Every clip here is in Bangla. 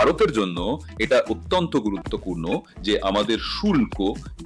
ভারতের জন্য এটা অত্যন্ত গুরুত্বপূর্ণ যে আমাদের শুল্ক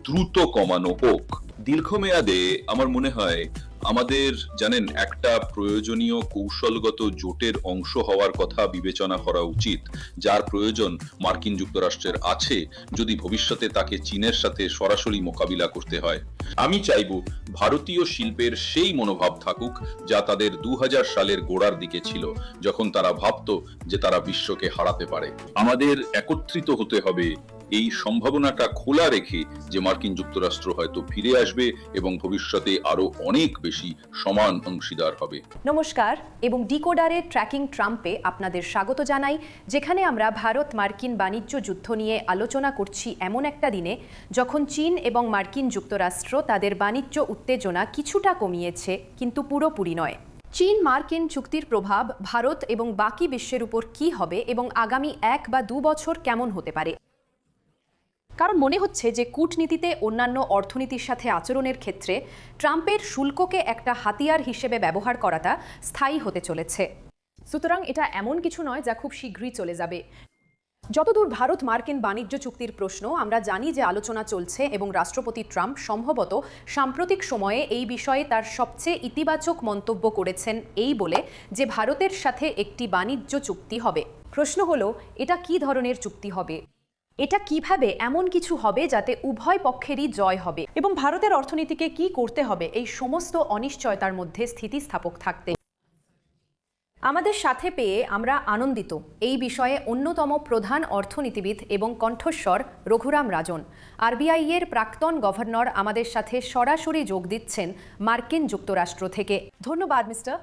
দ্রুত কমানো হোক। দীর্ঘমেয়াদে আমার মনে হয় আমাদের জানেন, একটা প্রয়োজনীয় কৌশলগত জোটের অংশ হওয়ার কথা বিবেচনা করা উচিত। যার প্রয়োজন মার্কিন যুক্তরাষ্ট্রের আছে, যদি ভবিষ্যতে তাকে চীনের সাথে সরাসরি মোকাবিলা করতে হয়। আমি চাইব ভারতীয় শিল্পের সেই মনোভাব থাকুক, যা তাদের দু হাজার সালের গোড়ার দিকে ছিল, যখন তারা ভাবতো যে তারা বিশ্বকে হারাতে পারে। আমাদের একত্রিত হতে হবে এই সম্ভাবনাটা খোলা রেখে যে মার্কিন যুক্তরাষ্ট্র হয়তো ফিরে আসবে এবং ভবিষ্যতে আরও অনেক বেশি সমান অংশীদার হবে। নমস্কার, এবং ডিকোডারে ট্র্যাকিং ট্রাম্পে আপনাদের স্বাগত জানাই, যেখানে আমরা ভারত মার্কিন বাণিজ্য যুদ্ধ নিয়ে আলোচনা করছি এমন একটা দিনে, যখন চীন এবং মার্কিন যুক্তরাষ্ট্র তাদের বাণিজ্য উত্তেজনা কিছুটা কমিয়েছে, কিন্তু পুরোপুরি নয়। চীন মার্কিন চুক্তির প্রভাব ভারত এবং বাকি বিশ্বের উপর কি হবে এবং আগামী এক বা দু বছর কেমন হতে পারে? কারণ মনে হচ্ছে যে কূটনীতিতে অন্যান্য অর্থনীতির সাথে আচরণের ক্ষেত্রে ট্রাম্পের শুল্ককে একটা হাতিয়ার হিসেবে ব্যবহার করাটা স্থায়ী হতে চলেছে। সুতরাং এটা এমন কিছু নয় যা খুব শীঘ্রই চলে যাবে। যতদূর ভারত মার্কিন বাণিজ্য চুক্তির প্রশ্ন, আমরা জানি যে আলোচনা চলছে এবং রাষ্ট্রপতি ট্রাম্প সম্ভবত সাম্প্রতিক সময়ে এই বিষয়ে তার সবচেয়ে ইতিবাচক মন্তব্য করেছেন এই বলে যে ভারতের সাথে একটি বাণিজ্য চুক্তি হবে। প্রশ্ন হলো, এটা কি ধরনের চুক্তি হবে? এটা কীভাবে এমন কিছু হবে যাতে উভয় পক্ষেরই জয় হবে? এবং ভারতের অর্থনীতিকে কি করতে হবে? এই সমস্ত অনিশ্চয়তার মধ্যে স্থিতিস্থাপক থাকতে। আমাদের সাথে পেয়ে আমরা আনন্দিত। এই বিষয়ে অন্যতম প্রধান অর্থনীতিবিদ এবং কণ্ঠস্বর রঘুরাম রাজন। আরবিআই এর প্রাক্তন গভর্নর আমাদের সাথে সরাসরি যোগ দিচ্ছেন মার্কিন যুক্তরাষ্ট্র থেকে। ধন্যবাদ, মিস্টার।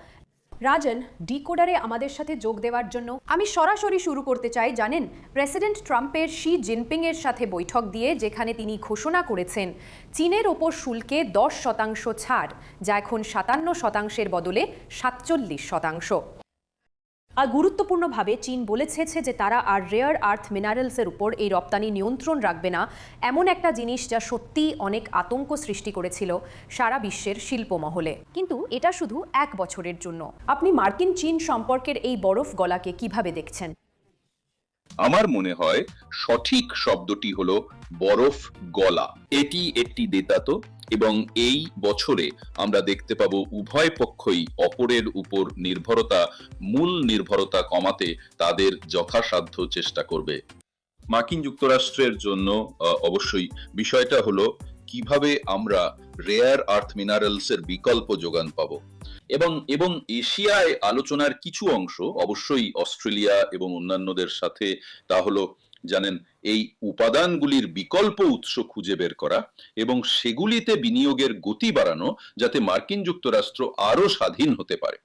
রাজন ডিকোডারে আমাদের সাথে যোগ দেওয়ার জন্য আমি সরাসরি শুরু করতে চাই, জানেন? প্রেসিডেন্ট ট্রাম্পের শি জিনপিংয়ের সাথে বৈঠক দিয়ে যেখানে তিনি ঘোষণা করেছেন, চীনের ওপর শুল্কে দশ শতাংশ ছাড়, যা এখন সাতান্ন শতাংশের বদলে সাতচল্লিশ শতাংশ। আর গুরুত্বপূর্ণভাবে চীন বলেছে যে তারা আর রেয়ার আর্থ মিনারেলসের উপর এই রপ্তানি নিয়ন্ত্রণ রাখবে না। এমন একটা জিনিস যা সত্যি অনেক আতঙ্ক সৃষ্টি করেছিল সারা বিশ্বের শিল্প মহলে কিন্তু এটা শুধু এক বছরের জন্য। আপনি মার্কিন চীন সম্পর্কের এই বরফ গলাকে কীভাবে দেখছেন? আমার মনে হয় সঠিক শব্দটি হলো বরফ গলা। এটি একটি দেতাত এবং এই বছরে আমরা দেখতে পাবো উভয় পক্ষই অপরের উপর নির্ভরতা, মূল নির্ভরতা কমাতে তাদের যথাসাধ্য চেষ্টা করবে। মার্কিন যুক্তরাষ্ট্রের জন্য অবশ্যই বিষয়টা হলো কীভাবে আমরা রেয়ার আর্থ মিনারেলস এর বিকল্প যোগান পাবো। এবং এবং এশিয়ায় আলোচনার কিছু অংশ, অবশ্যই অস্ট্রেলিয়া এবং অন্যান্যদের সাথে, তা হলো জানেন, এই উপাদানগুলির বিকল্প উৎস খুঁজে বের করা এবং সেগুলিতে বিনিয়োগের গতি বাড়ানো যাতে মার্কিন যুক্তরাষ্ট্র আরও স্বাধীন হতে পারে।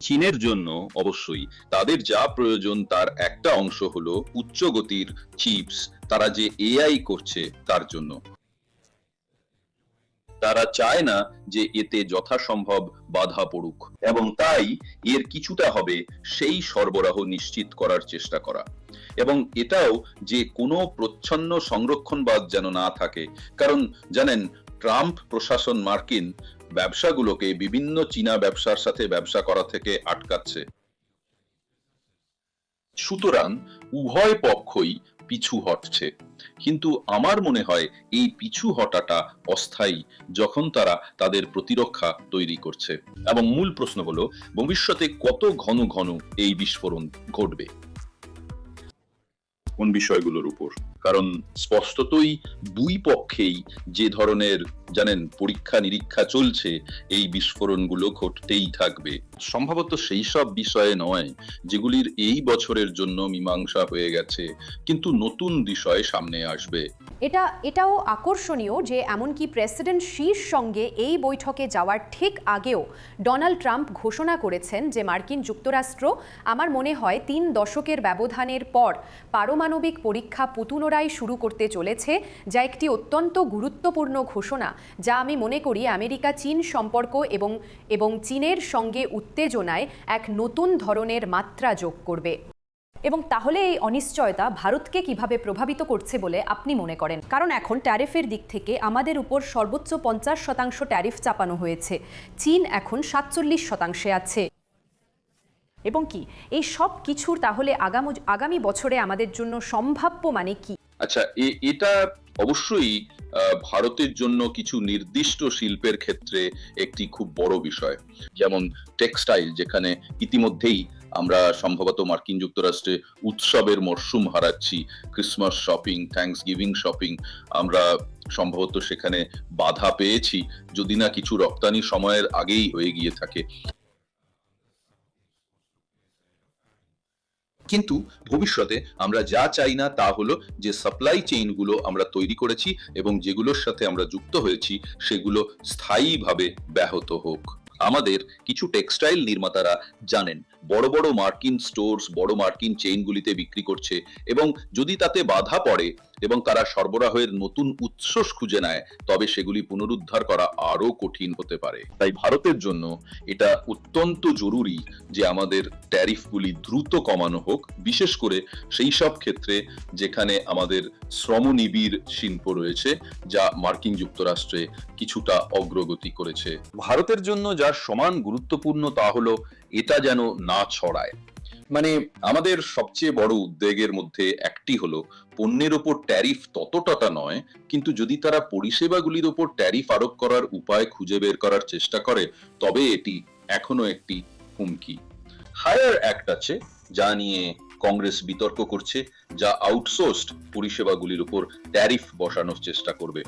চীনের জন্য অবশ্যই তাদের যা প্রয়োজন তার একটা অংশ হলো উচ্চ গতির চিপস। তারা যে এআই করছে তার জন্য। তারা চায় না যে এতে যথাসম্ভব বাধা পড়ুক। এবং তাই এর কিছুটা হবে সেই সরবরাহ নিশ্চিত করার চেষ্টা করা। এবং এটাও যে কোনো প্রচ্ছন্ন সংরক্ষণবাদ যেন না থাকে। কারণ জানেন, ট্রাম্প, প্রশাসন মার্কিন ব্যবসাগুলোকে বিভিন্ন চীনা ব্যবসার সাথে ব্যবসা করা থেকে আটকাচ্ছে। সুতরাং উভয় পক্ষই পিছু হটছে। কিন্তু আমার মনে হয় এই পিছু হটাটা অস্থায়ী যখন তারা তাদের প্রতিরক্ষা তৈরি করছে। এবং মূল প্রশ্ন হলো, ভবিষ্যতে কত ঘন ঘন এই বিস্ফোরণ ঘটবে? কোন বিষয়গুলোর উপর? কারণ স্পষ্টতই দুই পক্ষেই যে ধরনের, জানেন, পরীক্ষা নিরীক্ষা চলছে, এই বিস্ফোরণগুলো ঘটতেই থাকবে। সম্ভবত সেই সব বিষয়ে নয়, যেগুলির এই বছরের জন্য মীমাংসা হয়ে গেছে, কিন্তু নতুন বিষয় সামনে আসবে। এটা, এটাও আকর্ষণীয় যে এমনকি প্রেসিডেন্ট শির সঙ্গে এই বৈঠকে যাওয়ার ঠিক আগেও ডোনাল্ড ট্রাম্প ঘোষণা করেছেন যে মার্কিন যুক্তরাষ্ট্র, আমার মনে হয়, তিন দশকের ব্যবধানের পর পারমাণবিক পরীক্ষা পুনরায় শুরু করতে চলেছে, যা একটি অত্যন্ত গুরুত্বপূর্ণ ঘোষণা, যা আমি মনে করি আমেরিকা চীন সম্পর্ক এবং এবং চীনের সঙ্গে উত্তেজনায় এক নতুন ধরনের মাত্রা যোগ করবে। এবং তাহলে এই অনিশ্চয়তা ভারতকে কীভাবে প্রভাবিত করছে বলে আপনি মনে করেন? কারণ এখন ট্যারিফের দিক থেকে আমাদের উপর সর্বোচ্চ পঞ্চাশ শতাংশ ট্যারিফ চাপানো হয়েছে। চীন এখন সাতচল্লিশ শতাংশে আছে। এবং কি? এই সব কিছুর তাহলে আগাম, আগামী বছরে আমাদের জন্য সম্ভাব্য মানে কি? আচ্ছা এটা অবশ্যই ভারতের জন্য কিছু নির্দিষ্ট শিল্পের ক্ষেত্রে একটি খুব বড় বিষয়। যেমন টেক্সটাইল, যেখানে ইতিমধ্যেই আমরা সম্ভবত মার্কিন যুক্তরাষ্ট্রে উৎসবের মরশুম হারাচ্ছি। Christmas shopping thanksgiving shopping, আমরা সম্ভবত সেখানে বাধা পেয়েছি, যদি না কিছু রপ্তানি সময়ের আগেই হয়ে গিয়ে থাকে। কিন্তু ভবিষ্যতে আমরা যা চাই না তা হলো যে সাপ্লাই চেইনগুলো আমরা তৈরি করেছি এবং যেগুলোর সাথে আমরা যুক্ত হয়েছি সেগুলো স্থায়ীভাবে ব্যাহত হোক। আমাদের কিছু টেক্সটাইল নির্মাতারা জানেন বড় বড় মার্কিন স্টোরস, বড় মার্কিন চেইনগুলিতে বিক্রি করছে এবং যদি তাতে বাধা পড়ে এবং তারা সরবরাহের নতুন উৎস খুঁজে নেয়, তবে সেগুলি পুনরুদ্ধার করা আরও কঠিন হতে পারে। তাই ভারতের জন্য এটা অত্যন্ত জরুরি যে আমাদের ট্যারিফগুলি দ্রুত কমানো হোক, বিশেষ করে সেই সব ক্ষেত্রে যেখানে আমাদের শ্রমনিবিড় শিল্প রয়েছে, যা মার্কিন যুক্তরাষ্ট্রে কিছুটা অগ্রগতি করেছে। ভারতের জন্য যা সমান গুরুত্বপূর্ণ তা হলো এটা যেন না ছড়ায়। মানে আমাদের সবচেয়ে বড় উদ্বেগের মধ্যে একটি হলো, পণ্যের ওপর ট্যারিফ ততটা নয়, কিন্তু যদি তারা পরিষেবাগুলির ওপর ট্যারিফ আরোপ করার উপায় খুঁজে বের করার চেষ্টা করে, তবে এটি এখনও একটি হুমকি। হায়ার অ্যাক্ট আছে, যা নিয়ে কংগ্রেস বিতর্ক করছে, যা আউটসোর্সড পরিষেবাগুলির উপর ট্যারিফ বসানোর চেষ্টা করবে।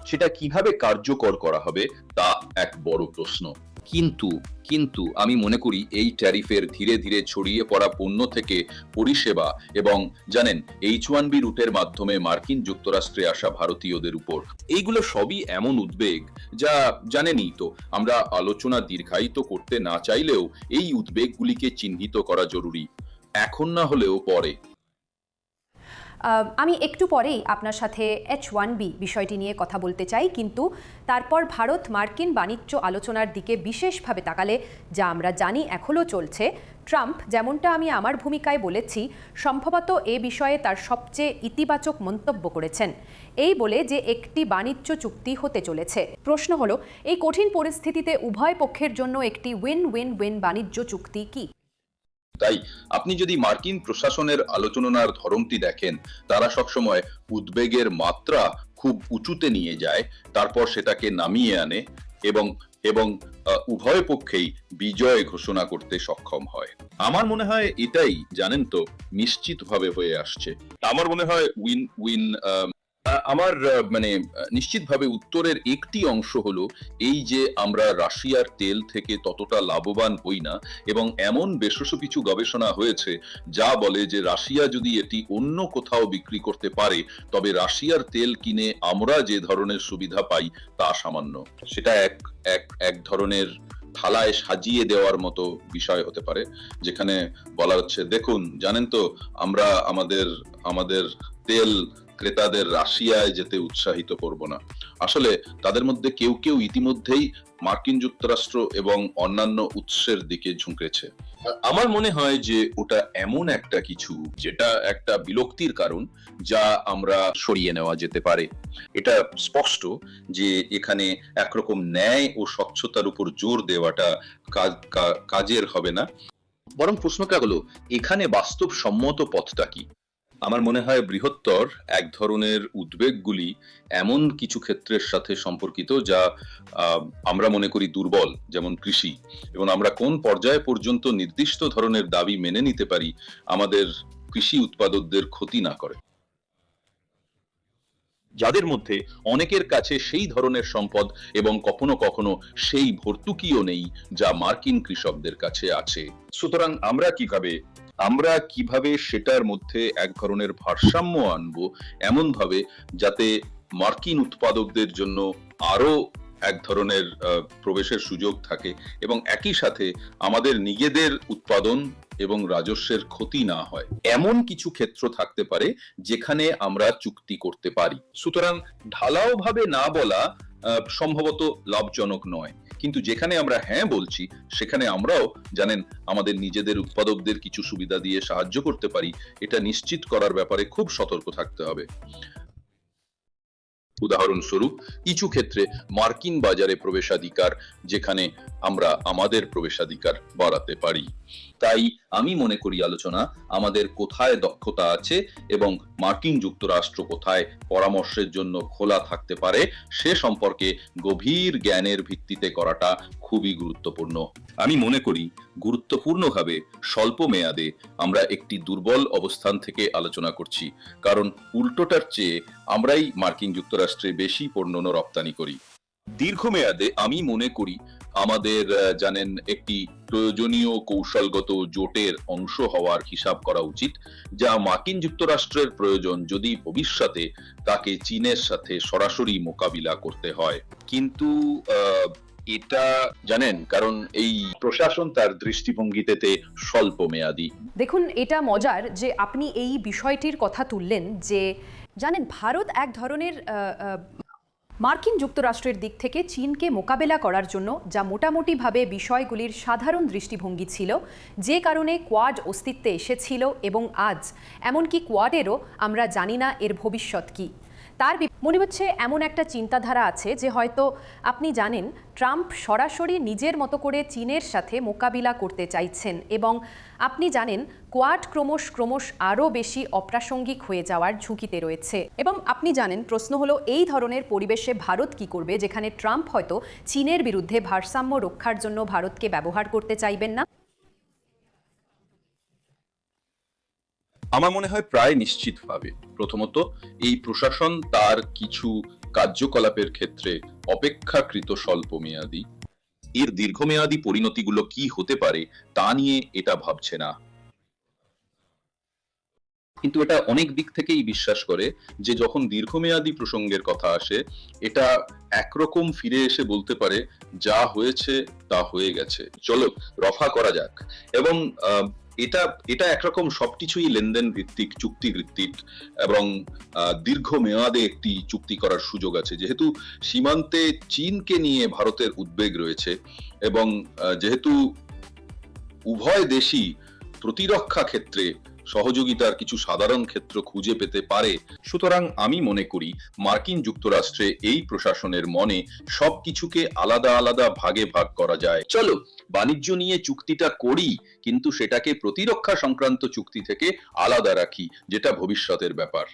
সেটা কীভাবে কার্যকর করা হবে, তা এক বড় প্রশ্ন। কিন্তু কিন্তু আমি মনে করি এই ট্যারিফের ধীরে ধীরে ছড়িয়ে পড়া পণ্য থেকে পরিষেবা এবং, জানেন এইচ ওয়ান বি রুটের মাধ্যমে মার্কিন যুক্তরাষ্ট্রে আসা ভারতীয়দের উপর। এইগুলো সবই এমন উদ্বেগ যা জানেনই তো, আমরা আলোচনা দীর্ঘায়িত করতে না চাইলেও এই উদ্বেগগুলিকে চিহ্নিত করা জরুরি। এখন না হলেও পরে। আমি একটু পরেই আপনার সাথে এইচ ওয়ান বি বিষয়টি নিয়ে কথা বলতে চাই, কিন্তু তারপর ভারত মার্কিন বাণিজ্য আলোচনার দিকে বিশেষভাবে তাকালে যা আমরা জানি এখনও চলছে, ট্রাম্প যেমনটা আমি আমার ভূমিকায় বলেছি, সম্ভবত এ বিষয়ে তার সবচেয়ে ইতিবাচক মন্তব্য করেছেন। এই বলে যে একটি বাণিজ্য চুক্তি হতে চলেছে। প্রশ্ন হলো, এই কঠিন পরিস্থিতিতে উভয় পক্ষের জন্য একটি উইন উইন উইন বাণিজ্য চুক্তি কি? তাই আপনি যদি মার্কিন প্রশাসনের আলোচনার ধরনটি দেখেন, তারা সবসময় উদ্বেগের মাত্রা খুব উঁচুতে নিয়ে যায়, তারপর সেটাকে নামিয়ে আনে এবং এবং উভয় পক্ষেই বিজয় ঘোষণা করতে সক্ষম হয়। আমার মনে হয় এটাই, জানেন তো, নিশ্চিতভাবে হয়ে আসছে। আমার মনে হয় উইন উইন আমার মানে নিশ্চিতভাবে উত্তরের একটি অংশ হলো এই যে আমরা রাশিয়ার তেল থেকে ততটা লাভবান হই না এবং এমন বেশস কিছু গবেষণা হয়েছে যা বলে যে রাশিয়া যদি এটি অন্য কোথাও বিক্রি করতে পারে, তবে রাশিয়ার তেল কিনে আমরা যে ধরনের সুবিধা পাই তা সামান্য। সেটা এক এক এক ধরনের থালায় সাজিয়ে দেওয়ার মতো বিষয় হতে পারে, যেখানে বলা হচ্ছে, দেখুন, জানেন তো, আমরা আমাদের আমাদের তেল ক্রেতাদের রাশিয়ায় যেতে উৎসাহিত করব না। আসলে তাদের মধ্যে কেউ কেউ ইতিমধ্যেই মার্কিন যুক্তরাষ্ট্র এবং অন্যান্য উৎসের দিকে ঝুঁকেছে। আমার মনে হয় যে ওটা এমন একটা কিছু যেটা একটা বিলক্তির কারণ যা আমরা সরিয়ে নেওয়া যেতে পারে। এটা স্পষ্ট যে এখানে একরকম ন্যায় ও স্বচ্ছতার উপর জোর দেওয়াটা কাজের হবে না। বরং প্রশ্নটা হলো, এখানে বাস্তব সম্মত পথটা কি? আমার মনে হয় বৃহত্তর এক ধরনের উদ্বেগগুলি এমন কিছু ক্ষেত্রের সাথে সম্পর্কিত যা আমরা মনে করি দুর্বল, যেমন কৃষি। এবং আমরা কোন পর্যায় পর্যন্ত নির্দিষ্ট ধরনের দাবি মেনে নিতে পারি আমাদের কৃষি উৎপাদকদের ক্ষতি না করে। যাদের মধ্যে অনেকের কাছে সেই ধরনের সম্পদ এবং কখনো কখনো সেই ভর্তুকিও নেই যা মার্কিন কৃষকদের কাছে আছে। সুতরাং আমরা কীভাবে আমরা কীভাবে সেটার মধ্যে এক ধরনের ভারসাম্য আনব এমন ভাবে যাতে মার্কিন উৎপাদকদের জন্য আরও এক ধরনের প্রবেশের সুযোগ থাকে এবং একই সাথে আমাদের নিজেদের উৎপাদন এবং রাজস্বের ক্ষতি না হয়। এমন কিছু ক্ষেত্র থাকতে পারে যেখানে আমরা চুক্তি করতে পারি। সুতরাং ঢালাও ভাবে না বলা সম্ভবত লাভজনক নয়। কিন্তু যেখানে আমরা হ্যাঁ বলছি, সেখানে আমরাও জানেন আমাদের নিজেদের উৎপাদকদের কিছু সুবিধা দিয়ে সাহায্য করতে পারি, এটা নিশ্চিত করার ব্যাপারে খুব সতর্ক থাকতে হবে। উদাহরণস্বরূপ, কিছু ক্ষেত্রে মার্কিন বাজারে প্রবেশাধিকার, যেখানে আমরা আমাদের প্রবেশাধিকার বাড়াতে পারি। তাই আমি মনে করি আলোচনা আমাদের কোথায় দক্ষতা আছে এবং মার্কিন যুক্তরাষ্ট্র কোথায় পরামর্শের জন্য খোলা থাকতে পারে সে সম্পর্কে গভীর জ্ঞানের ভিত্তিতে করাটা খুবই গুরুত্বপূর্ণ। আমি মনে করি গুরুত্বপূর্ণভাবে স্বল্প মেয়াদে আমরা একটি দুর্বল অবস্থান থেকে আলোচনা করছি, কারণ উল্টোটার চেয়ে আমরাই মার্কিন যুক্তরাষ্ট্রে বেশি পণ্য রপ্তানি করি। দীর্ঘমেয়াদে আমি মনে করি আমাদের জানেন, একটি প্রয়োজনীয় কৌশলগত জোটের অংশ হওয়ার হিসাব করা উচিত, যা মার্কিন যুক্তরাষ্ট্রের প্রয়োজন যদি ভবিষ্যতে তাকে চীনের সাথে সরাসরি মোকাবিলা করতে হয়। কিন্তু এটা জানেন, কারণ এই প্রশাসন তার দৃষ্টিভঙ্গিতে স্বল্প মেয়াদী দেখুন, এটা মজার যে আপনি এই বিষয়টির কথা তুললেন যে, জানেন, ভারত এক ধরনের মার্কিন যুক্তরাষ্ট্রের দিক থেকে চীনকে মোকাবেলা করার জন্য যা মোটামুটিভাবে বিষয়গুলির সাধারণ দৃষ্টিভঙ্গি ছিল, যে কারণে কোয়াড অস্তিত্বে এসেছিল এবং আজ, এমনকি কোয়াডেরও আমরা জানি না এর ভবিষ্যৎ কী। তার মনে হচ্ছে এমন একটা চিন্তাধারা আছে যে হয়তো আপনি জানেন, ট্রাম্প সরাসরি নিজের মতো করে চীনের সাথে মোকাবিলা করতে চাইছেন এবং আপনি জানেন, কোয়াড ক্রমশ ক্রমশ আরও বেশি অপ্রাসঙ্গিক হয়ে যাওয়ার ঝুঁকিতে রয়েছে। এবং আপনি জানেন, প্রশ্ন হলো এই ধরনের পরিবেশে ভারত কি করবে যেখানে ট্রাম্প হয়তো চীনের বিরুদ্ধে ভারসাম্য রক্ষার জন্য ভারতকে ব্যবহার করতে চাইবেন না? আমার মনে হয় প্রায় নিশ্চিতভাবে। প্রথমত, এই প্রশাসন তার কিছু কার্যকলাপের ক্ষেত্রে অপেক্ষাকৃত স্বল্প মেয়াদী এর দীর্ঘমেয়াদী পরিণতিগুলো কি হতে পারে তা নিয়ে এটা ভাবছে না। কিন্তু এটা অনেক দিক থেকেই বিশ্বাস করে যে যখন দীর্ঘমেয়াদী প্রসঙ্গের কথা আসে, এটা একরকম ফিরে এসে বলতে পারে, যা হয়েছে তা হয়ে গেছে। চলো, রফা করা যাক। এবং এটা এটা একরকম সবকিছুই লেনদেন ভিত্তিক, চুক্তি ভিত্তিক এবং দীর্ঘ মেয়াদে একটি চুক্তি করার সুযোগ আছে। যেহেতু সীমান্তে চীনকে নিয়ে ভারতের উদ্বেগ রয়েছে এবং যেহেতু উভয় দেশই প্রতিরক্ষা ক্ষেত্রে সহযোগিতার কিছু সাধারণ ক্ষেত্র খুঁজে পেতে পারে। সুতরাং আমি মনে করি, মার্কিন যুক্তরাষ্ট্রে এই প্রশাসনের মনে সবকিছুকে আলাদা আলাদা ভাগে ভাগ করা যায়। চলো, বাণিজ্য নিয়ে চুক্তিটা করি, কিন্তু সেটাকে প্রতিরক্ষা সংক্রান্ত চুক্তি থেকে আলাদা রাখি, যেটা ভবিষ্যতের ব্যাপার।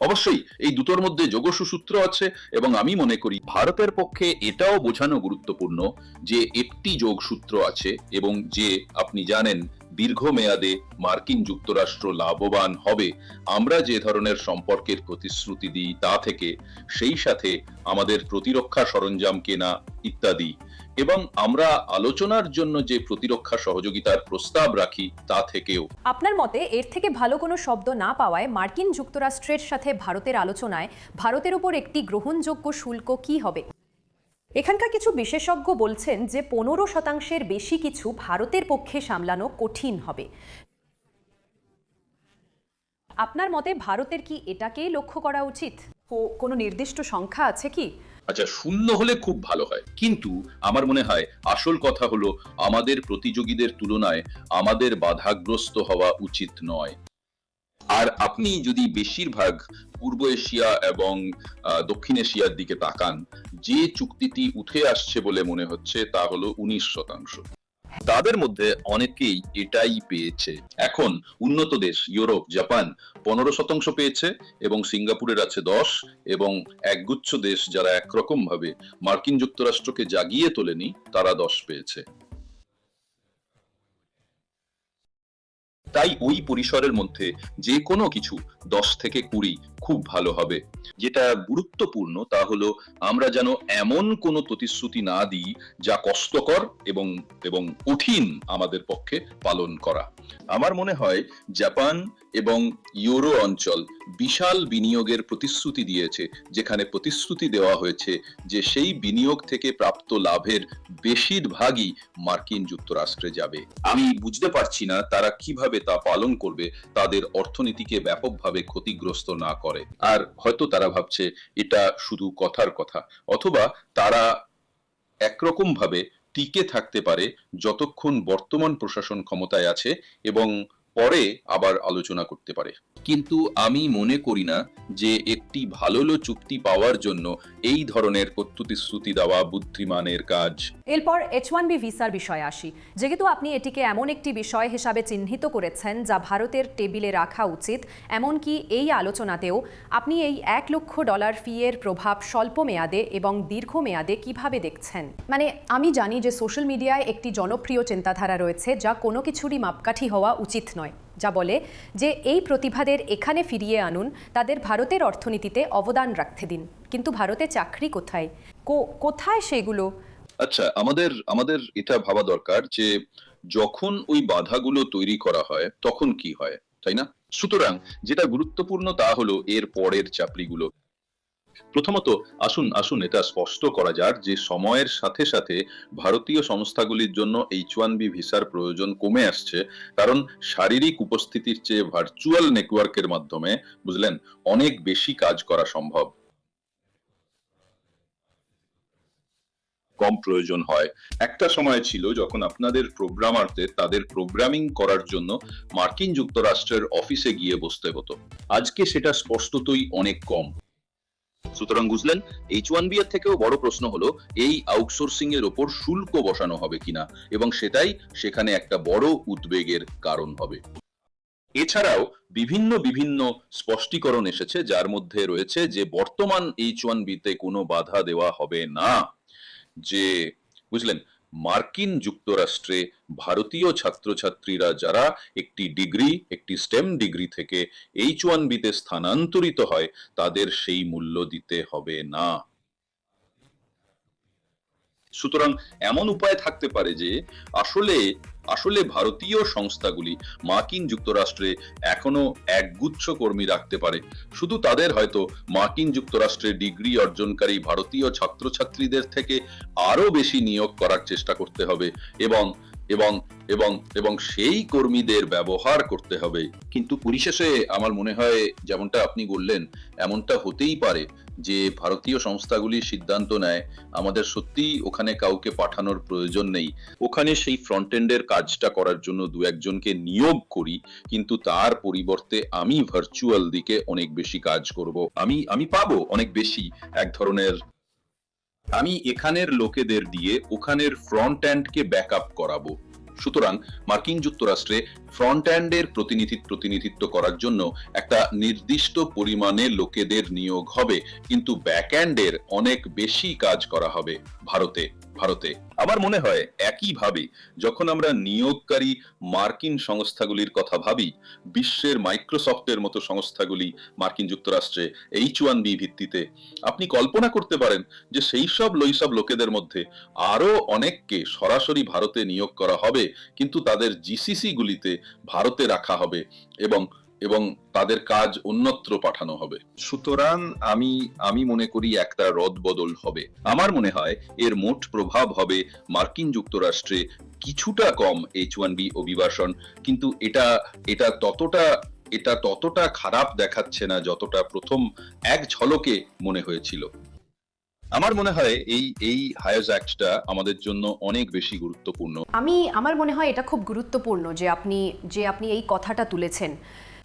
অবশ্যই, এই দুটোর মধ্যে যোগসূত্র আছে, এবং আমি মনে করি ভারতের পক্ষে এটাও বোঝানো গুরুত্বপূর্ণ যে একটি যোগসূত্র আছে, এবং যে আপনি জানেন দীর্ঘমেয়াদে মার্কিন যুক্তরাষ্ট্র লাভবান হবে। আমরা যে ধরনের সম্পর্কের প্রতিশ্রুতি দিই তা থেকে, সেই সাথে আমাদের প্রতিরক্ষা সরঞ্জাম কেনা ইত্যাদি। এবং আমরা আলোচনার জন্য যে প্রতিরক্ষা সহযোগিতার প্রস্তাব রাখি তা থেকেও। আপনার মতে এর থেকে ভালো কোনো শব্দ না পাওয়ায় মার্কিন যুক্তরাষ্ট্রের সাথে ভারতের আলোচনায় ভারতের উপর একটি গ্রহণযোগ্য শুল্ক কি হবে? এখানকার কিছু বিশেষজ্ঞ বলছেন যে পনেরো শতাংশের বেশি কিছু ভারতের পক্ষে সামলানো কঠিন হবে। আপনার মতে ভারতের কি এটাকেই লক্ষ্য করা উচিত? কোনো নির্দিষ্ট সংখ্যা আছে কি? আচ্ছা শূন্য হলে খুব ভালো হয়। কিন্তু আমার মনে হয় আসল কথা হলো আমাদের প্রতিযোগীদের তুলনায় আমাদের বাধাগ্রস্ত হওয়া উচিত নয়। আর আপনি যদি বেশিরভাগ পূর্ব এশিয়া এবং দক্ষিণ এশিয়ার দিকে তাকান, যে চুক্তিটি উঠে আসছে বলে মনে হচ্ছে তা হলো উনিশ শতাংশ। তাদের মধ্যে অনেকেই এটাই পেয়েছে। এখন উন্নত দেশ ইউরোপ, জাপান পনেরো শতাংশ পেয়েছে এবং সিঙ্গাপুরের আছে দশ এবং একগুচ্ছ দেশ যারা একরকম ভাবে মার্কিন যুক্তরাষ্ট্রকে জাগিয়ে তোলেনি, তারা দশ পেয়েছে। তাই ওই পরিসরের মধ্যে যে কোনো কিছু দশ থেকে কুড়ি খুব ভালো হবে। যেটা গুরুত্বপূর্ণ তা হলো আমরা যেন এমন কোনো প্রতিশ্রুতি না দিই যা কষ্টকর এবং এবং কঠিন আমাদের পক্ষে পালন করা। আমার মনে হয় জাপান এবং ইউরো অঞ্চল বিশাল বিনিয়োগের প্রতিশ্রুতি দিয়েছে, যেখানে প্রতিশ্রুতি দেওয়া হয়েছে যে সেই বিনিয়োগ থেকে প্রাপ্ত লাভের বেশিরভাগই মার্কিন যুক্তরাষ্ট্রে যাবে। আমি বুঝতে পারছি না তারা কীভাবে তা পালন করবে, তাদের অর্থনীতিকে ব্যাপকভাবে ক্ষতিগ্রস্ত না করে। আর হয়তো তারা ভাবছে এটা শুধু কথার কথা, অথবা তারা একরকমভাবে টিকে থাকতে পারে যতক্ষণ বর্তমান প্রশাসন ক্ষমতায় আছে এবং পরে আবার আলোচনা করতে পারে। কিন্তু আমি মনে করি না যে একটি ভালো চুক্তি পাওয়ার জন্য এই ধরনের প্রতিশ্রুতি দেওয়া বুদ্ধিমানের কাজ। এরপর এইচ ওয়ান বি ভিসার বিষয়ে আসি। যেহেতু আপনি এটিকে এমন একটি বিষয় হিসাবে চিহ্নিত করেছেন যা ভারতের টেবিলে রাখা উচিত, এমনকি এই আলোচনাতেও আপনি এই এক লক্ষ ডলার ফি এর প্রভাব স্বল্প মেয়াদে এবং দীর্ঘ মেয়াদে কীভাবে দেখছেন? মানে আমি জানি যে সোশ্যাল মিডিয়ায় একটি জনপ্রিয় চিন্তাধারা রয়েছে যা কোনো কিছুরই মাপকাঠি হওয়া উচিত নয়। যা বলে যে এই প্রতিভাদের এখানে ফিরিয়ে আনুন, তাদের ভারতের অর্থনীতিতে অবদান রাখতে দিন। কিন্তু ভারতে চাকরি কোথায়? কোথায় সেগুলো? আচ্ছা আমাদের আমাদের এটা ভাবা দরকার যে যখন ওই বাধাগুলো তৈরি করা হয়, তখন কি হয়, তাই না? সুতরাং যেটা গুরুত্বপূর্ণ তা হলো এর পরের চাপড়িগুলো। প্রথমত, আসুন আসুন এটা স্পষ্ট করা যাক যে সময়ের সাথে সাথে ভারতীয় সংস্থাগুলির জন্য এইচ ওয়ান বি ভিসার প্রয়োজন কমে আসছে। কারণ শারীরিক উপস্থিতির চেয়ে ভার্চুয়াল নেটওয়ার্কের মাধ্যমে, বুঝলেন, অনেক বেশি কাজ করা সম্ভব। কম প্রয়োজন হয়। একটা সময় ছিল যখন আপনাদের প্রোগ্রামারদের তাদের প্রোগ্রামিং করার জন্য মার্কিন যুক্তরাষ্ট্রের অফিসে গিয়ে বসতে হতো। আজকে সেটা স্পষ্টতই অনেক কম। সুতরাং বুঝলেন এইচ ওয়ান বি এর থেকেও বড় প্রশ্ন হলো, এই আউটসোর্সিং এর ওপর শুল্ক বসানো হবে কিনা? এবং সেটাই সেখানে একটা বড় উদ্বেগের কারণ হবে। এছাড়াও বিভিন্ন বিভিন্ন স্পষ্টীকরণ এসেছে, যার মধ্যে রয়েছে যে বর্তমান এইচ ওয়ান বিতে কোনো বাধা দেওয়া হবে না। যে, বুঝলেন মার্কিন যুক্তরাষ্ট্রে ভারতীয় ছাত্রছাত্রীরা যারা একটি ডিগ্রি, একটি স্টেম ডিগ্রি থেকে এইচ ওয়ান বিতে স্থানান্তরিত হয়, তাদের সেই মূল্য দিতে হবে না। সুতরাং এমন উপায় থাকতে পারে যে আসলে আসলে ভারতীয় সংস্থাগুলি মার্কিন যুক্তরাষ্ট্রে এখনও একগুচ্ছ কর্মী রাখতে পারে। শুধু তাদের হয়তো মার্কিন যুক্তরাষ্ট্রে ডিগ্রি অর্জনকারী ভারতীয় ছাত্রছাত্রীদের থেকে আরও বেশি নিয়োগ করার চেষ্টা করতে হবে এবং এবং এবং এবং সেই কর্মীদের ব্যবহার করতে হবে। কিন্তু পরিশেষে আমার মনে হয় যেমনটা আপনি বললেন, এমনটা হতেই পারে যে ভারতীয় সংস্থাগুলি সিদ্ধান্ত নেয়, আমাদের সত্যি ওখানে কাউকে পাঠানোর প্রয়োজন নেই। ওখানে সেই ফ্রন্ট এন্ডের কাজটা করার জন্য দু একজনকে নিয়োগ করি, কিন্তু তার পরিবর্তে আমি ভার্চুয়াল দিকে অনেক বেশি কাজ করব। আমি আমি পাবো অনেক বেশি। এক ধরনের আমি এখানের লোকেদের দিয়ে ওখানের ফ্রন্ট অ্যান্ডকে ব্যাক আপ করাবো। সুতরাং মার্কিন যুক্তরাষ্ট্রে ফ্রন্ট অ্যান্ডের প্রতিনিধি, প্রতিনিধিত্ব করার জন্য একটা নির্দিষ্ট পরিমাণে লোকেদের নিয়োগ হবে, কিন্তু ব্যাক অ্যান্ডের অনেক বেশি কাজ করা হবে ভারতে। ভারতে। আমার মনে হয় একইভাবে যখন আমরা নিয়োগকারী মার্কিন সংস্থাগুলির কথা ভাবি, বিশ্বের মাইক্রোসফটের মতো সংস্থাগুলি মার্কিন যুক্তরাষ্ট্রে এইচ ওয়ান বি ভিত্তিতে, আপনি কল্পনা করতে পারেন যে সেই সব লইসব লোকেদের মধ্যে আরও অনেককে সরাসরি ভারতে নিয়োগ করা হবে, কিন্তু তাদের জিসিসি গুলিতে ভারতে রাখা হবে এবং এবং তাদের কাজ অন্যত্র পাঠানো হবে। সুতরাং আমি আমি মনে করি একটা রদ বদল হবে। আমার মনে হয় এর মোট প্রভাব হবে মার্কিন যুক্তরাষ্ট্রে কিছুটা কম এইচ ওয়ান বি অভিবাসন, কিন্তু এটা এটা ততটা এটা ততটা খারাপ দেখাচ্ছে না যতটা প্রথম এক ঝলকে মনে হয়েছিল। আমার মনে হয় এই এই হায়াজ অ্যাক্টটা আমাদের জন্য অনেক বেশি গুরুত্বপূর্ণ। আমি, আমার মনে হয় এটা খুব গুরুত্বপূর্ণ যে আপনি যে আপনি এই কথাটা তুলেছেন।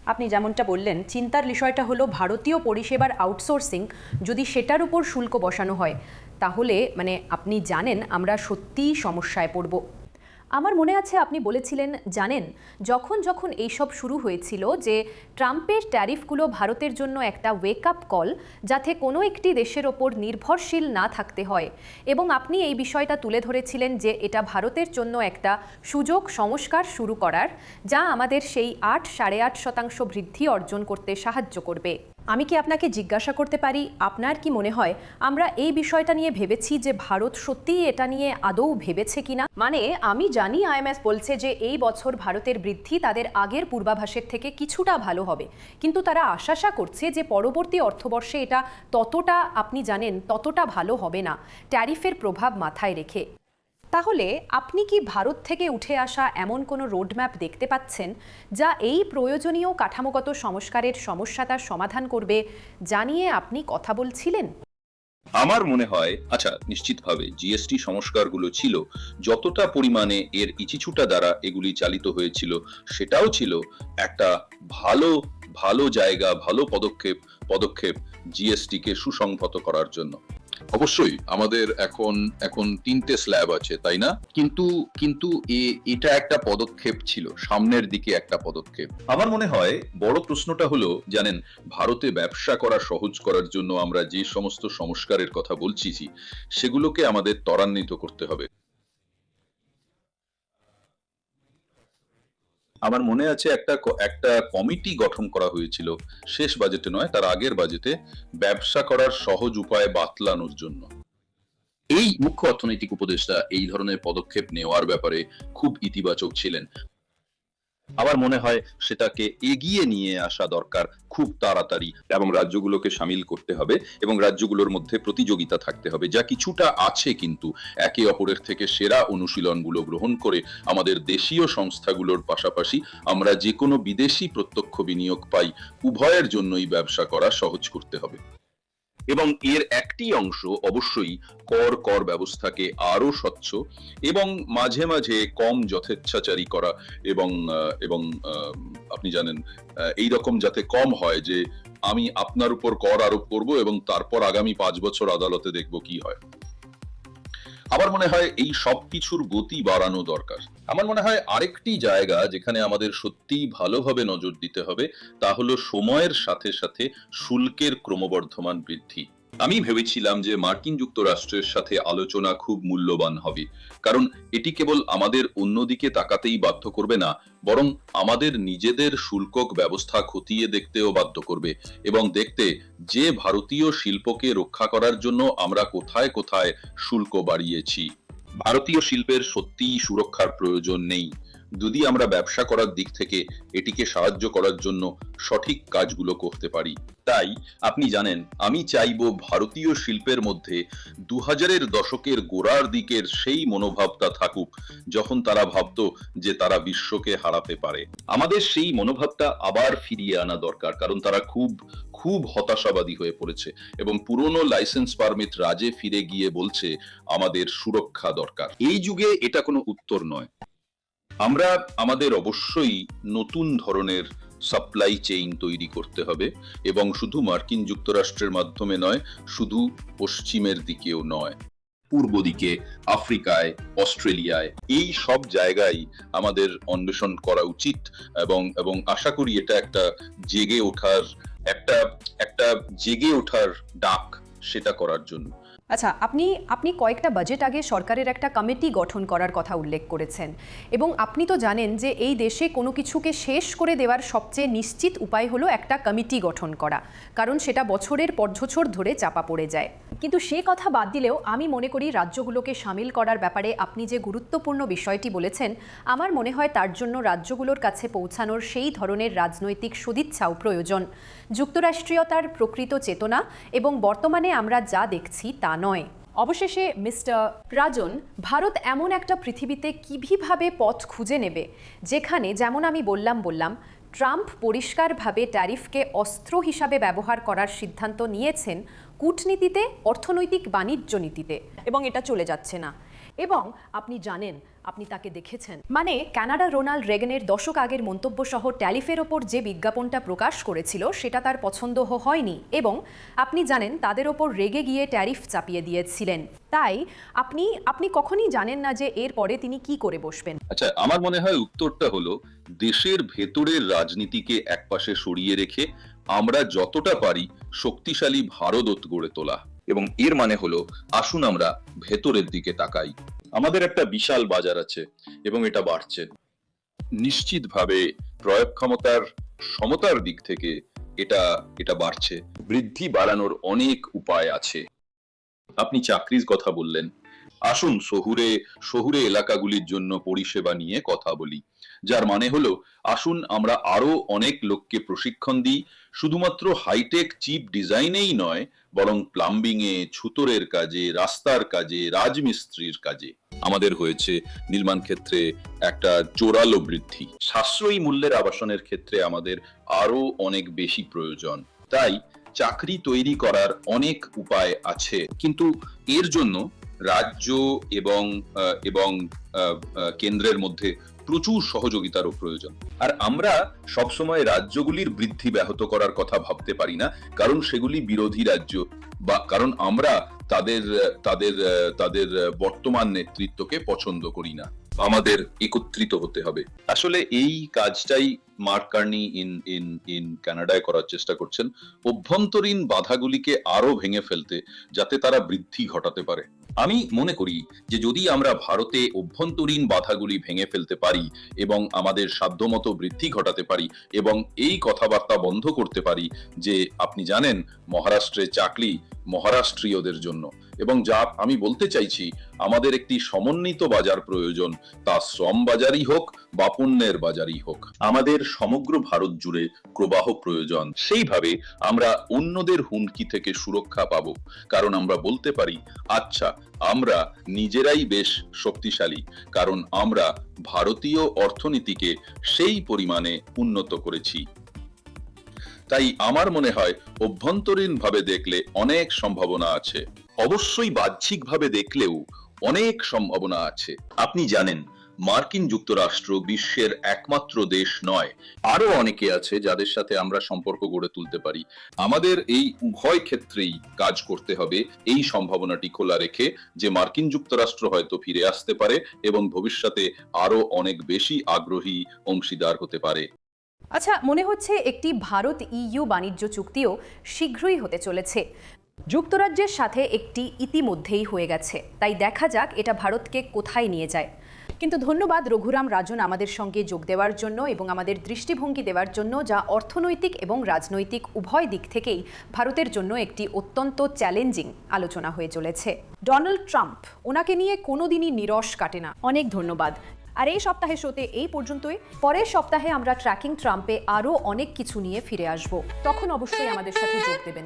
আপনি যেমনটা বললেন, চিন্তার বিষয়টা হলো ভারতীয় পরিষেবার আউটসোর্সিং যদি সেটার উপর শুল্ক বসানো হয়। তাহলে মানে আপনি জানেন আমরা সত্যিই সমস্যায় পড়ব। আমার মনে আছে আপনি বলেছিলেন, জানেন, যখন যখন এইসব শুরু হয়েছিল যে ট্রাম্পের ট্যারিফগুলো ভারতের জন্য একটা ওয়েক আপ কল যাতে কোনো একটি দেশের ওপর নির্ভরশীল না থাকতে হয় এবং আপনি এই বিষয়টা তুলে ধরেছিলেন যে এটা ভারতের জন্য একটা সুযোগ সংস্কার শুরু করার, যা আমাদের সেই আট সাড়ে আট শতাংশ বৃদ্ধি অর্জন করতে সাহায্য করবে। আমি কি আপনাকে জিজ্ঞাসা করতে পারি? আপনার কি মনে হয় আমরা এই বিষয়টা নিয়ে ভেবেছি যে ভারত সত্যিই এটা নিয়ে আদৌ ভেবেছে কিনা? মানে আমি জানি আইএমএস বলছে যে এই বছর ভারতের বৃদ্ধি তাদের আগের পূর্বাভাসের থেকে কিছুটা ভালো হবে। কিন্তু তারা আশাসা করছে যে পরবর্তী অর্থবর্ষে এটা ততটা, আপনি জানেন, ততটা ভালো হবে না। ট্যারিফের প্রভাব মাথায় রেখে। তাহলে আপনি কি ভারত থেকে উঠে আসা এমন কোনো রোডম্যাপ দেখতে পাচ্ছেন যা এই প্রয়োজনীয় কাঠামোগত সংস্কারের সমস্যাটার সমাধান করবে জানিয়ে আপনি কথা বলছিলেন? আমার মনে হয় আচ্ছা নিশ্চিতভাবে জিএসটি সংস্কারগুলো ছিল, যতটা পরিমাণে এর ইচিছুটা দ্বারা এগুলি চালিত হয়েছিল, সেটাও ছিল একটা ভালো ভালো জায়গা, ভালো পদক্ষেপ পদক্ষেপ জিএসটিকে সুসংহত করার জন্য। অবশ্যই, আমাদের এখন এখন তিনটে স্ল্যাব আছে, তাই না? কিন্তু কিন্তু এটা একটা পদক্ষেপ ছিল, সামনের দিকে একটা পদক্ষেপ। আমার মনে হয়, বড় প্রশ্নটা হলো, জানেন, ভারতে ব্যবসা করা সহজ করার জন্য আমরা যে সমস্ত সংস্কারের কথা বলছি, সেগুলোকে আমাদের ত্বরান্বিত করতে হবে। আমার মনে আছে একটা একটা কমিটি গঠন করা হয়েছিল। শেষ বাজেটে নয়, তার আগের বাজেটে ব্যবসা করার সহজ উপায় বাতলানোর জন্য। এই মুখ্য অর্থনৈতিক উপদেষ্টা এই ধরনের পদক্ষেপ নেওয়ার ব্যাপারে খুব ইতিবাচক ছিলেন। আমার মনে হয় সেটাকে এগিয়ে নিয়ে আসা দরকার খুব তাড়াতাড়ি। এবং রাজ্যগুলোকে সামিল করতে হবে এবং রাজ্যগুলোর মধ্যে প্রতিযোগিতা থাকতে হবে। যা কিছুটা আছে কিন্তু। একে অপরের থেকে সেরা অনুশীলনগুলো গ্রহণ করে আমাদের দেশীয় সংস্থাগুলোর পাশাপাশি আমরা যে কোনো বিদেশি প্রত্যক্ষ বিনিয়োগ পাই, উভয়ের জন্যই ব্যবসা করা সহজ করতে হবে। এবং এর একটি অংশ অবশ্যই কর কর ব্যবস্থাকে আরও স্বচ্ছ এবং মাঝে মাঝে কম যথেচ্ছাচারী করা এবং এবং আপনি জানেন এই রকম যাতে কম হয় যে আমি আপনার উপর কর আরোপ করব এবং তারপর আগামী পাঁচ বছর আদালতে দেখব কি হয়। আমার মনে হয় এই সব কিছুর গতি বাড়ানো দরকার। আমার মনে হয় আরেকটি জায়গা যেখানে আমাদের সত্যিই ভালোভাবে নজর দিতে হবে, তা হলো সময়ের সাথে সাথে শুল্কের ক্রমবর্ধমান বৃদ্ধি। আমি ভেবেছিলাম যে মার্কিন যুক্তরাষ্ট্রের সাথে আলোচনা খুব মূল্যবান হবে, কারণ এটি কেবল আমাদের অন্যদিকে তাকাতেই বাধ্য করবে না, বরং আমাদের নিজেদের শুল্কক ব্যবস্থা খতিয়ে দেখতেও বাধ্য করবে এবং দেখতে যে ভারতীয় শিল্পকে রক্ষা করার জন্য আমরা কোথায় কোথায় শুল্ক বাড়িয়েছি। ভারতীয় শিল্পের সত্যিই সুরক্ষার প্রয়োজন নেই। যদি আমরা ব্যবসা করার দিক থেকে এটিকে সাহায্য করার জন্য সঠিক কাজগুলো করতে পারি। তাই আপনি জানেন, আমি চাইব ভারতীয় শিল্পের মধ্যে দু হাজারের দশকের গোড়ার দিকের সেই মনোভাবটা থাকুক, যখন তারা ভাবতো যে তারা বিশ্বকে হারাতে পারে। আমাদের সেই মনোভাবটা আবার ফিরিয়ে আনা দরকার, কারণ তারা খুব খুব হতাশাবাদী হয়ে পড়েছে এবং পুরনো লাইসেন্স পারমিট রাজে ফিরে গিয়ে বলছে, আমাদের সুরক্ষা দরকার। এই যুগে এটা কোনো উত্তর নয়। আমরা আমাদের অবশ্যই নতুন ধরনের সাপ্লাই চেইন তৈরি করতে হবে এবং শুধু মার্কিন যুক্তরাষ্ট্রের মাধ্যমে নয়, শুধু পশ্চিমের দিকেও নয়। পূর্ব দিকে, আফ্রিকায়, অস্ট্রেলিয়ায়, এই সব জায়গায় আমাদের অন্বেষণ করা উচিত এবং এবং আশা করি এটা একটা জেগে ওঠার, একটা একটা জেগে ওঠার ডাক সেটা করার জন্য। আচ্ছা আপনি আপনি কয়েকটা বাজেট আগে সরকারের একটা কমিটি গঠন করার কথা উল্লেখ করেছেন এবং আপনি তো জানেন যে এই দেশে কোনো কিছুকে শেষ করে দেওয়ার সবচেয়ে নিশ্চিত উপায় হলো একটা কমিটি গঠন করা, কারণ সেটা বছরের পর বছর ধরে চাপা পড়ে যায়। কিন্তু সে কথা বাদ দিলেও আমি মনে করি রাজ্যগুলোকে সামিল করার ব্যাপারে আপনি যে গুরুত্বপূর্ণ বিষয়টি বলেছেন, আমার মনে হয় তার জন্য রাজ্যগুলোর কাছে পৌঁছানোর সেই ধরনের রাজনৈতিক সদিচ্ছাও প্রয়োজন। যুক্তরাষ্ট্রীয়তার প্রকৃত চেতনা এবং বর্তমানে আমরা যা দেখছি তা নয়। অবশেষে মিস্টার রাজন, ভারত এমন একটা পৃথিবীতে কীভাবে পথ খুঁজে নেবে? যেখানে, যেমন আমি বললাম বললাম, ট্রাম্প পরিষ্কারভাবে ট্যারিফকে অস্ত্র হিসাবে ব্যবহার করার সিদ্ধান্ত নিয়েছেন কূটনীতিতে, অর্থনৈতিক বাণিজ্য নীতিতে। এবং এটা চলে যাচ্ছে না। এবং আপনি জানেন আপনি তাকে দেখেছেন। মানে কানাডা রোনাল্ড রেগনের দশক আগের মন্তব্য সহ ট্যালিফের ওপর যে বিজ্ঞাপনটা প্রকাশ করেছিল, সেটা তার পছন্দ হয়নি এবং আপনি জানেন তাদের ওপর রেগে গিয়ে ট্যারিফ চাপিয়ে দিয়েছিলেন। তাই আপনি আপনি কখনই জানেন না যে এর পরে তিনি কি করে বসবেন। আচ্ছা আমার মনে হয় উত্তরটা হলো, দেশের ভেতরের রাজনীতিকে একপাশে সরিয়ে রেখে আমরা যতটা পারি শক্তিশালী ভারত গড়ে তোলা। এবং এর মানে হলো, আসুন আমরা ভেতরের দিকে তাকাই। আমাদের একটা বিশাল বাজার আছে এবং এটা বাড়ছে। নিশ্চিতভাবে প্রয়োগ ক্ষমতার সমতার দিক থেকে এটা এটা বাড়ছে। বৃদ্ধি বাড়ানোর অনেক উপায় আছে। আপনি চাকরির কথা বললেন। আসুন শহুরে শহুরে এলাকাগুলির জন্য পরিষেবা নিয়ে কথা বলি। যার মানে হলো, আসুন আমরা আরও অনেক লোককে প্রশিক্ষণ দিই। শুধুমাত্র হাইটেক চিপ ডিজাইনেই নয়, বরং প্লাম্বিং এ ছুতরের কাজে, রাস্তার কাজে, রাজমিস্ত্রির কাজে। আমাদের হয়েছে নির্মাণ ক্ষেত্রে একটা জোরালো বৃদ্ধি। সাশ্রয়ী মূল্যের আবাসনের ক্ষেত্রে আমাদের আরও অনেক বেশি প্রয়োজন। তাই চাকরি তৈরি করার অনেক উপায় আছে। কিন্তু এর জন্য রাজ্য এবং এবং কেন্দ্রের মধ্যে প্রচুর সহযোগিতারও প্রয়োজন। আর আমরা সবসময় রাজ্যগুলির বৃদ্ধি ব্যাহত করার কথা ভাবতে পারি না, কারণ সেগুলি বিরোধী রাজ্য বা কারণ আমরা তাদের তাদের তাদের বর্তমান নেতৃত্বকে পছন্দ করি না। আমাদের একত্রিত হতে হবে। আসলে এই কাজটাই Mark Carney in in in কানাডায় করার চেষ্টা করছেন। অভ্যন্তরীণ বাধাগুলিকে আরও ভেঙে ফেলতে, যাতে তারা বৃদ্ধি ঘটাতে পারে। আমি মনে করি যে যদি আমরা ভারতে অভ্যন্তরীণ বাধাগুলি ভেঙে ফেলতে পারি এবং আমাদের সাধ্যমতো বৃদ্ধি ঘটাতে পারি এবং এই কথাবার্তা বন্ধ করতে পারি যে আপনি জানেন মহারাষ্ট্রে চাকরি মহারাষ্ট্রীয়দের জন্য। এবং যা আমি বলতে চাইছি, আমাদের একটি সমন্বিত বাজার প্রয়োজন। তা শ্রম বাজারই হোক বা পণ্যের বাজারই হোক। আমাদের সমগ্র ভারত জুড়ে প্রবাহ প্রয়োজন। সেইভাবে আমরা অন্যদের হুমকি থেকে সুরক্ষা পাব। কারণ আমরা বলতে পারি আচ্ছা আমরা নিজেরাই বেশ শক্তিশালী। কারণ আমরা ভারতীয় অর্থনীতিকে সেই পরিমাণে উন্নত করেছি। তাই আমার মনে হয় অভ্যন্তরীণভাবে দেখলে অনেক সম্ভাবনা আছে। অবশ্যই বাহ্যিকভাবে দেখলেও অনেক সম্ভাবনা আছে। আপনি জানেন, মার্কিন যুক্তরাষ্ট্র বিশ্বের একমাত্র দেশ নয়। আরও অনেকে আছে যাদের সাথে আমরা সম্পর্ক গড়ে তুলতে পারি। আমাদের এই উভয় ক্ষেত্রেই কাজ করতে হবে এই সম্ভাবনাটি খোলা রেখে যে মার্কিন যুক্তরাষ্ট্র হয়তো ফিরে আসতে পারে এবং ভবিষ্যতে আরও অনেক বেশি আগ্রহী অংশীদার হতে পারে। আচ্ছা মনে হচ্ছে একটি ভারত ইইউ বাণিজ্য চুক্তিও শীঘ্রই হতে চলেছে। যুক্তরাজ্যের সাথে একটি ইতিমধ্যেই হয়ে গেছে। তাই দেখা যাক এটা ভারতকে কোথায় নিয়ে যায়। কিন্তু ধন্যবাদ রঘুরাম রাজন আমাদের সঙ্গে যোগ দেওয়ার জন্য এবং আমাদের দৃষ্টিভঙ্গি দেওয়ার জন্য, যা অর্থনৈতিক এবং রাজনৈতিক উভয় দিক থেকেই ভারতের জন্য একটি অত্যন্ত চ্যালেঞ্জিং আলোচনা হয়ে চলেছে। ডোনাল্ড ট্রাম্প, ওনাকে নিয়ে কোনোদিনই নিরস কাটে না। অনেক ধন্যবাদ। আর এই সপ্তাহের শোতে এই পর্যন্তই। পরের সপ্তাহে আমরা ট্র্যাকিং ট্রাম্পে আরও অনেক কিছু নিয়ে ফিরে আসব। তখন অবশ্যই আমাদের সাথে যোগ দেবেন।